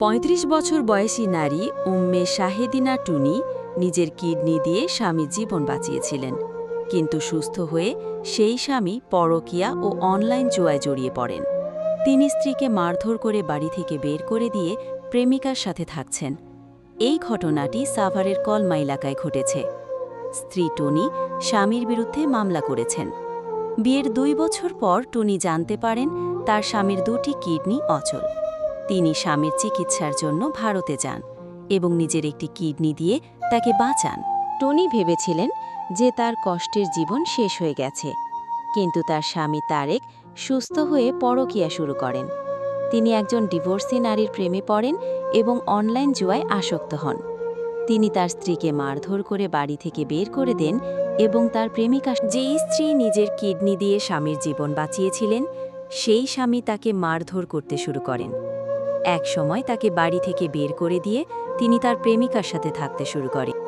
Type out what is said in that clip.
৩৫ বছর বয়সী নারী উম্মে শাহেদিনা টুনি নিজের কিডনি দিয়ে স্বামীর জীবন বাঁচিয়েছিলেন, কিন্তু সুস্থ হয়ে সেই স্বামী পরকিয়া ও অনলাইন জুয়ায় জড়িয়ে পড়েন। তিনি স্ত্রীকে মারধর করে বাড়ি থেকে বের করে দিয়ে প্রেমিকার সাথে থাকছেন। এই ঘটনাটি সাভারের কলমা এলাকায় ঘটেছে। স্ত্রী টনি স্বামীর বিরুদ্ধে মামলা করেছেন। বিয়ের দুই বছর পর টুনি জানতে পারেন তার স্বামীর দুটি কিডনি অচল। তিনি স্বামীর চিকিৎসার জন্য ভারতে যান এবং নিজের একটি কিডনি দিয়ে তাকে বাঁচান। টনি ভেবেছিলেন যে তার কষ্টের জীবন শেষ হয়ে গেছে, কিন্তু তার স্বামী তারেক সুস্থ হয়ে পরকিয়া শুরু করেন। তিনি একজন ডিভোর্সি নারীর প্রেমে পড়েন এবং অনলাইন জুয়ায় আসক্ত হন। তিনি তার স্ত্রীকে মারধর করে বাড়ি থেকে বের করে দেন এবং তার প্রেমিকা যেই স্ত্রী নিজের কিডনি দিয়ে স্বামীর জীবন বাঁচিয়েছিলেন, সেই স্বামী তাকে মারধর করতে শুরু করেন। এক সময় তাকে বাড়ি থেকে বের করে দিয়ে তিনি তার প্রেমিকার সাথে থাকতে শুরু করেন